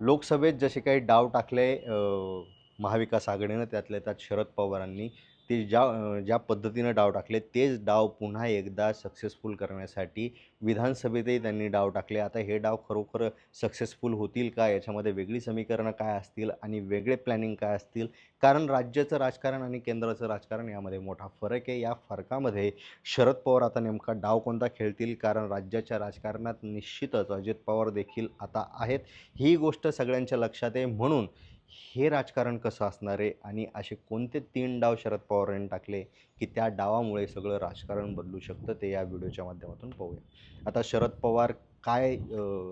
लोकसभेत जसे काही डाव टाकले महाविकास आघाडीनं त्यातल्या त्यात शरद पवारांनी ते ज्या ज्या पद्धतीनं डाव टाकले तेच डाव पुन्हा एकदा सक्सेसफुल करण्यासाठी विधानसभेतही त्यांनी डाव टाकले. आता हे डाव खरोखर सक्सेसफुल होतील का? याच्यामध्ये वेगळी समीकरणं काय असतील आणि वेगळे प्लॅनिंग काय असतील? कारण राज्याचं राजकारण आणि केंद्राचं राजकारण यामध्ये मोठा फरक आहे. या फरकामध्ये शरद पवार आता नेमका डाव कोणता खेळतील? कारण राज्याच्या राजकारणात निश्चितच अजित पवार देखील आता आहेत. ही गोष्ट सगळ्यांच्या लक्षात आहे. म्हणून हे राजकारण कसं असणार आहे? आणि असे कोणते तीन डाव शरद पवारांनी टाकले की त्या डावामुळे सगळं राजकारण बदलू शकतं ते या व्हिडिओच्या माध्यमातून पाहूया. आता शरद पवार काय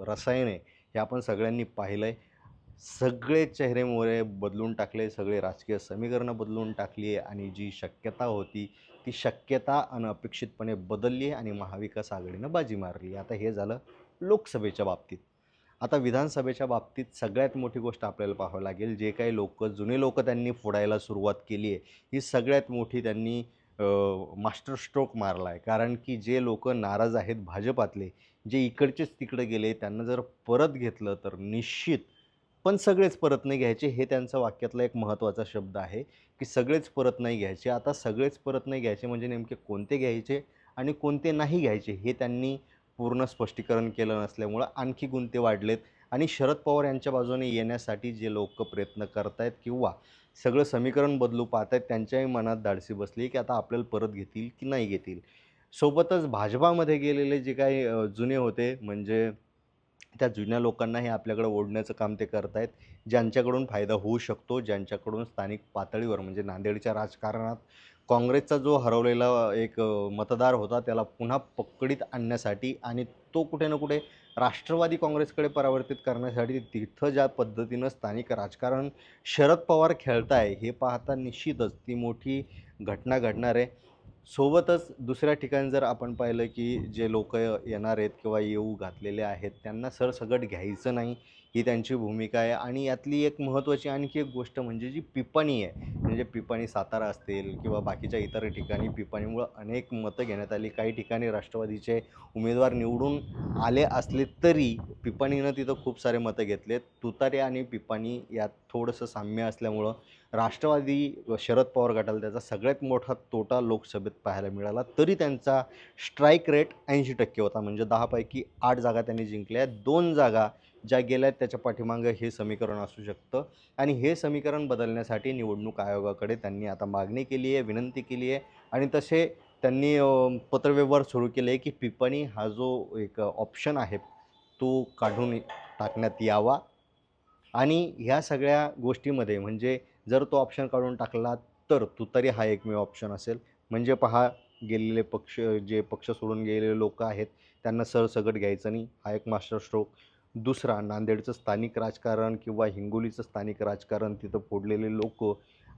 रसायन आहे हे आपण सगळ्यांनी पाहिलं आहे सगळे चेहरेमुळे बदलून टाकले सगळे राजकीय समीकरणं बदलून टाकली आहे आणि जी शक्यता होती ती शक्यता अनपेक्षितपणे बदलली आहे आणि महाविकास आघाडीनं बाजी मारली आता हे झालं लोकसभेच्या बाबतीत. आता विधानसभेच्या बाबतीत सगळ्यात मोठी गोष्ट आपल्याला पाहावं लागेल जे काही लोक जुने लोक त्यांनी फोडायला सुरुवात केली आहे ही सगळ्यात मोठी त्यांनी मास्टर स्ट्रोक मारला आहे. कारण की जे लोक नाराज आहेत भाजपातले जे इकडचेच तिकडे गेले त्यांना जर परत घेतलं तर निश्चित पण सगळेच परत नाही घ्यायचे हे त्यांचं वाक्यातला एक महत्त्वाचा शब्द आहे की सगळेच परत नाही घ्यायचे. आता सगळेच परत नाही घ्यायचे म्हणजे नेमके कोणते घ्यायचे आणि कोणते नाही घ्यायचे हे त्यांनी पूर्ण स्पष्टीकरण केलं नसल्यामुळं आणखी गुंते वाढलेत. आणि शरद पवार यांच्या बाजूने येण्यासाठी जे लोक प्रयत्न करत आहेत किंवा सगळं समीकरण बदलू पाहत आहेत त्यांच्याही मनात धाडसी बसली की आता आपल्याला परत घेतील की नाही घेतील. सोबतच भाजपामध्ये गेलेले जे काही जुने होते म्हणजे त्या जुन्या लोकांनाही आपल्याकडे ओढण्याचं काम ते करत आहेत ज्यांच्याकडून फायदा होऊ शकतो ज्यांच्याकडून स्थानिक पातळीवर म्हणजे नांदेडच्या राजकारणात काँग्रेसचा जो हरवलेला एक मतदार होता त्याला पुन्हा पकडीत आणण्यासाठी आणि तो कुठे ना कुठे राष्ट्रवादी काँग्रेसकडे परावर्तित करण्यासाठी तिथं ज्या पद्धतीनं स्थानिक राजकारण शरद पवार खेळताय हे पाहता निश्चितच ती मोठी घटना घडणार आहे. सोबतच दुसऱ्या ठिकाणी जर आपण पाहिलं की जे लोक येणार आहेत किंवा येऊ घातलेले आहेत त्यांना सरसगट घ्यायचं नाही ही त्यांची भूमिका आहे. आणि यातली एक महत्त्वाची आणखी एक गोष्ट म्हणजे जी पिपणी आहे म्हणजे पिपाणी सातारा असतील किंवा बाकीच्या इतर ठिकाणी पिपाणीमुळं अनेक मतं घेण्यात आली. काही ठिकाणी राष्ट्रवादीचे उमेदवार निवडून आले असले तरी पिपाणीनं तिथं खूप सारे मतं घेतले तुतारे आणि पिपाणी यात थोडंसं साम्य असल्यामुळं राष्ट्रवादी शरद पवार गटाला त्याचा सगळ्यात मोठा तोटा लोकसभेत पाहायला मिळाला. तरी त्यांचा स्ट्राईक रेट ऐंशी टक्के होता. म्हणजे दहापैकी आठ जागा त्यांनी जिंकल्या. दोन जागा ज्या गेल्या आहेत त्याच्या पाठीमागं हे समीकरण असू शकतं. आणि हे समीकरण बदलण्यासाठी निवडणूक आयोगाकडे त्यांनी आता मागणी केली आहे विनंती केली आहे. आणि तसे त्यांनी पत्रव्यवहार सुरू केले आहे की पिपणी हा जो एक ऑप्शन आहे तो काढून टाकण्यात यावा. आणि ह्या सगळ्या गोष्टीमध्ये म्हणजे जर तो ऑप्शन काढून टाकला तर तुतारी हा एकमेव ऑप्शन असेल. म्हणजे पहा गेलेले पक्ष जे पक्ष सोडून गेलेले लोक आहेत त्यांना सरसगट घ्यायचं नाही. हा एक मास्टर स्ट्रोक. दुसरा नांदेडचं स्थानिक राजकारण किंवा हिंगोलीचं स्थानिक राजकारण तिथं फोडलेले लोक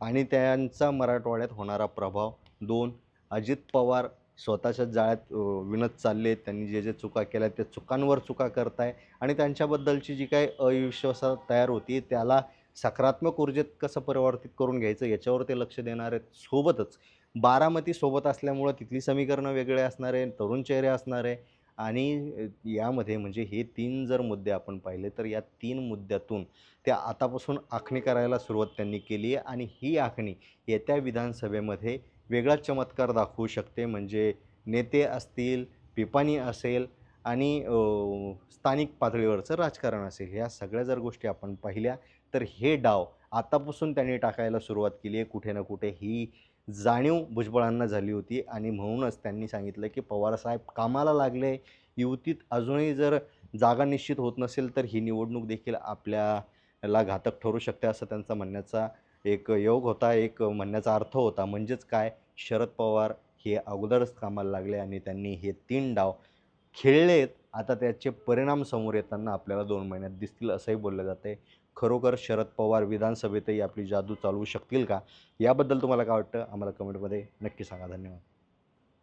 आणि त्यांचा मराठवाड्यात होणारा प्रभाव. दोन अजित पवार स्वतःच्या जाळ्यात विणत चालले. त्यांनी जे जे चुका केल्या त्या चुकांवर चुका करताय. आणि त्यांच्याबद्दलची जी काही अविश्वासा तयार होती त्याला सकारात्मक ऊर्जेत कसं परिवर्तित करून घ्यायचं याच्यावर ते लक्ष देणार आहेत सोबतच. बारामती सोबत असल्यामुळं तिथली समीकरणं वेगळे असणार आहे तरुण चेहरे असणार आहे आणि यामध्ये म्हणजे हे तीन जर मुद्दे आपण पाहिले तर या तीन मुद्द्यातून त्या आतापासून आखणी करायला सुरुवात त्यांनी केली आहे आणि ही आखणी येत्या विधानसभेमध्ये वेगळाच चमत्कार दाखवू शकते. म्हणजे नेते असतील पिपाणी असेल आणि स्थानिक पातळीवरचं राजकारण असेल ह्या सगळ्या जर गोष्टी आपण पाहिल्या तर हे डाव आतापासून त्यांनी टाकायला सुरुवात केली आहे. कुठे ना कुठे ही जाणीव भुजबळांना झाली होती आणि म्हणूनच त्यांनी सांगितलं की पवारसाहेब कामाला लागले. युतीत अजूनही जर जागा निश्चित होत नसेल तर ही निवडणूक देखील आपल्याला घातक ठरू शकते असं त्यांचा म्हणण्याचा एक योग होता एक म्हणण्याचा अर्थ होता. म्हणजेच काय? शरद पवार हे अगोदरच कामाला लागले आणि त्यांनी हे तीन डाव खेळलेत आता त्याचे परिणाम समोर येताना आपल्याला दोन महिन्यात दिसतील असंही बोललं जातं आहे खरोखर शरद पवार विधानसभेतही आपली जादू चालवू शकतील का? याबद्दल तुम्हाला काय वाटतं? आम्हाला कमेंटमध्ये नक्की सांगा. धन्यवाद.